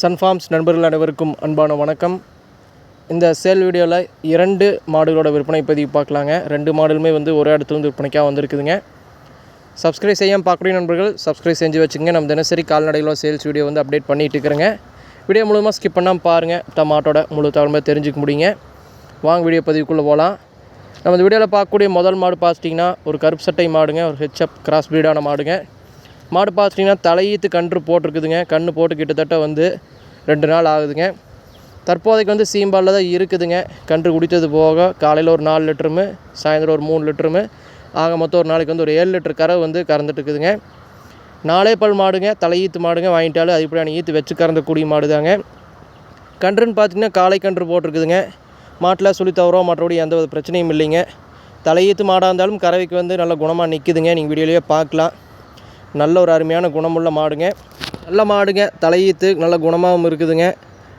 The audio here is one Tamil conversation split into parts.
சன்ஃபார்ம்ஸ் நண்பர்கள் அனைவருக்கும் அன்பான வணக்கம். இந்த சேல் வீடியோவில் இரண்டு மாடுகளோட விற்பனை பதிவு பார்க்கலாங்க. ரெண்டு மாடலுமே வந்து ஒரே இடத்துல வந்து விற்பனைக்காக வந்திருக்குதுங்க. சப்ஸ்கிரைப் செய்யாமல் பார்க்கக்கூடிய நண்பர்கள் சப்ஸ்கிரைப் செஞ்சு வச்சுங்க நம்ம தினசரி கால்நடைகளோ சேல்ஸ் வீடியோ வந்து அப்டேட் பண்ணிகிட்டு இருக்கிறேங்க. வீடியோ மூலமாக ஸ்கிப் பண்ணாமல் பாருங்கள் டமாட்டோட மாட்டோட முழு தகவலுமே தெரிஞ்சுக்க முடியுங்க. வாங்க வீடியோ பதிவுக்குள்ளே போகலாம் நம்ம இந்த வீடியோவில் பார்க்கக்கூடிய முதல் மாடு பார்த்துட்டிங்கன்னா ஒரு கருப்பு சட்டை மாடுங்க. ஒரு ஹெச்எப் கிராஸ் ப்ரீடான மாடுங்க. மாடு பார்த்துட்டிங்கன்னா தலையீத்து கன்று போட்டிருக்குதுங்க. கன்று போட்டு கிட்டத்தட்ட வந்து ரெண்டு நாள் ஆகுதுங்க. தற்போதைக்கு வந்து சீம்பாலில் தான் இருக்குதுங்க. கன்று குடித்தது போக காலையில் ஒரு நாலு லிட்டருமு சாயந்தரம் ஒரு மூணு லிட்டருமு ஆக மொத்தம் ஒரு நாளைக்கு வந்து ஒரு ஏழு லிட்டர் கரை வந்து கறந்துட்டு இருக்குதுங்க நாலே பல் மாடுங்க தலையீத்து மாடுங்க வாங்கிட்டாலும் அதிகப்படியான ஈத்து வச்சு கறந்தக்கூடிய மாடு தாங்க கன்றுன்னு பார்த்தீங்கன்னா காலை கன்று போட்டிருக்குதுங்க. மாட்டில் சுழி தவறோ மற்றபடி எந்த ஒரு பிரச்சனையும் இல்லைங்க. தலையீத்து மாடாக இருந்தாலும் கறவைக்கு வந்து நல்ல குணமாக நிற்குதுங்க நீங்கள் வீடியோலேயே பார்க்கலாம். நல்ல ஒரு அருமையான குணமுள்ள மாடுங்க. நல்ல மாடுங்க தலையீத்து நல்ல குணமாகவும் இருக்குதுங்க.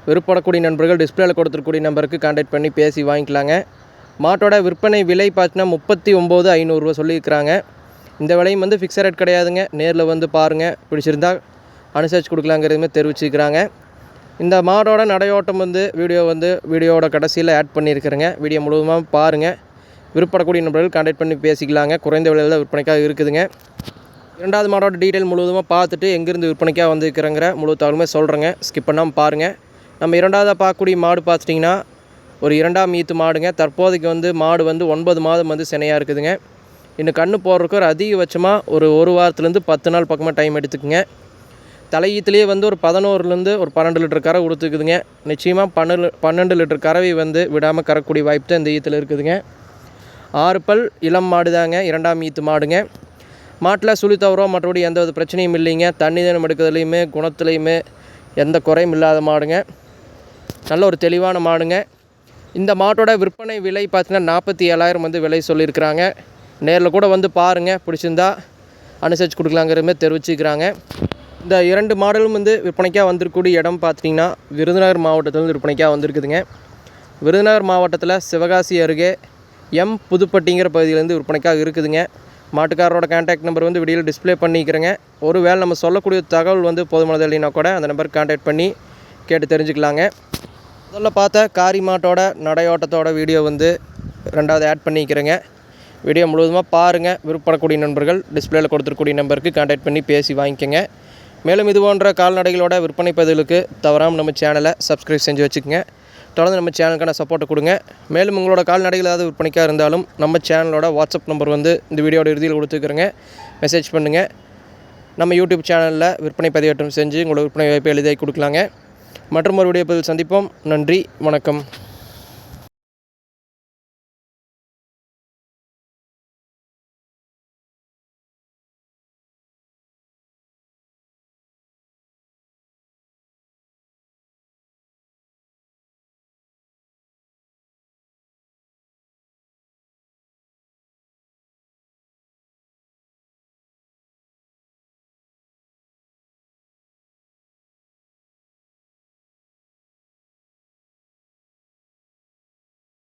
விருப்பப்படக்கூடிய நண்பர்கள் டிஸ்பிளேல கொடுத்துருக்கூடிய நம்பருக்கு கான்டாக்ட் பண்ணி பேசி வாங்கிக்கலாங்க. மாட்டோட விற்பனை விலை பார்த்தீங்கன்னா முப்பத்தி ஒம்பது ஐநூறுரூவா சொல்லியிருக்கிறாங்க. இந்த விலையும் வந்து ஃபிக்ஸட் ரேட் கிடையாதுங்க. நேரில் வந்து பாருங்கள் பிடிச்சிருந்தா அனுசரித்து கொடுக்கலாங்கிறதுமே தெரிவிச்சுக்கிறாங்க இந்த மாடோட நடையோட்டம் வந்து வீடியோ வந்து வீடியோவோட கடைசியில் ஆட் பண்ணியிருக்கிறேங்க. வீடியோ முழுவதுமாக பாருங்கள் விற்படக்கூடிய நண்பர்கள் கான்டாக்ட் பண்ணி பேசிக்கலாங்க. குறைந்த விலையில் விற்பனைக்காக இருக்குதுங்க. இரண்டாவது மாடோட டீட்டெயில் முழுவதுமாக பார்த்துட்டு எங்கேருந்து விற்பனைக்காக வந்துருக்கிறேங்கிற முழு தகவலுமே சொல்கிறேங்க ஸ்கிப் பண்ணாமல் பாருங்கள் நம்ம இரண்டாவதாக பார்க்கக்கூடிய மாடு பார்த்துட்டிங்கன்னா ஒரு இரண்டாம் ஈத்து மாடுங்க. தற்போதைக்கு வந்து மாடு வந்து ஒன்பது மாதம் வந்து சினையாக இருக்குதுங்க. இன்னும் கண்ணு போடுறதுக்கு ஒரு அதிகபட்சமாக ஒரு ஒரு வாரத்துலேருந்து பத்து நாள் பக்கமாக டைம் எடுத்துக்குங்க. தலையீத்துலேயே வந்து ஒரு பதினோருலேருந்து ஒரு பன்னெண்டு லிட்டர் கரை கொடுத்துக்குதுங்க நிச்சயமாக பன்னெண்டு பன்னெண்டு லிட்டர் கறவை வந்து விடாமல் கறக்கூடிய வாய்ப்பு தான் இந்த ஈத்தில் இருக்குதுங்க. ஆறு பல் இளம் மாடு தாங்க இரண்டாம் ஈத்து மாடுங்க. மாட்டில் சுழி தவறோம் மற்றபடி எந்த வித பிரச்சனையும் இல்லைங்க. தண்ணி தினம் எடுக்கிறதுலையுமே குணத்துலையுமே எந்த குறையும் இல்லாத மாடுங்க. நல்ல ஒரு தெளிவான மாடுங்க. இந்த மாட்டோட விற்பனை விலை பார்த்தீங்கன்னா நாற்பத்தி ஏழாயிரம் வந்து விலை சொல்லியிருக்கிறாங்க. நேரில் கூட வந்து பாருங்கள் பிடிச்சிருந்தா அனுசரித்து கொடுக்கலாங்கிற மாதிரி தெரிவிச்சுக்கிறாங்க இந்த இரண்டு மாடலும் வந்து விற்பனைக்காக வந்திருக்கக்கூடிய இடம் பார்த்திங்கன்னா விருதுநகர் மாவட்டத்திலேருந்து விற்பனைக்காக வந்திருக்குதுங்க. விருதுநகர் மாவட்டத்தில் சிவகாசி அருகே எம் புதுப்பட்டிங்கிற பகுதியிலேருந்து விற்பனைக்காக இருக்குதுங்க. மாட்டுக்காரரோட கான்டாக்ட் நம்பர் வந்து வீடியோவில் டிஸ்ப்ளே பண்ணிக்கிறேங்க. ஒரு வேளை நம்ம சொல்லக்கூடிய தகவல் வந்து போதுமானது இல்லைன்னா கூட அந்த நம்பருக்கு கான்டாக்ட் பண்ணி கேட்டு தெரிஞ்சுக்கலாங்க. முதல்ல பார்த்த காரி மாட்டோட நடையோட்டத்தோட வீடியோ வந்து ரெண்டாவது ஆட் பண்ணிக்கிறேங்க. வீடியோ முழுவதுமாக பாருங்கள் விருப்பப்படக்கூடிய நண்பர்கள் டிஸ்பிளேயில் கொடுத்துருக்கூடிய நம்பருக்கு கான்டாக்ட் பண்ணி பேசி வாங்கிக்கோங்க. மேலும் இது போன்ற கால்நடைகளோட விற்பனை பதிவுகளுக்கு தவறாமல் நம்ம சேனலை சப்ஸ்கிரைப் செஞ்சு வச்சுக்கோங்க. தொடர்ந்து நம்ம சேனலுக்கான சப்போர்ட்டை கொடுங்க. மேலும் உங்களோட கால்நடைகள் ஏதாவது விற்பனைக்காக இருந்தாலும் நம்ம சேனலோட வாட்ஸ்அப் நம்பர் வந்து இந்த வீடியோட இறுதியில் கொடுத்துக்கிறேங்க மெசேஜ் பண்ணுங்கள் நம்ம யூடியூப் சேனலில் விற்பனை பதிவேற்றம் செஞ்சு உங்களோட விற்பனை வாய்ப்பை எளிதாக கொடுக்கலாங்க. மற்றும் ஒரு வீடியோ பதில் சந்திப்போம். நன்றி. வணக்கம்.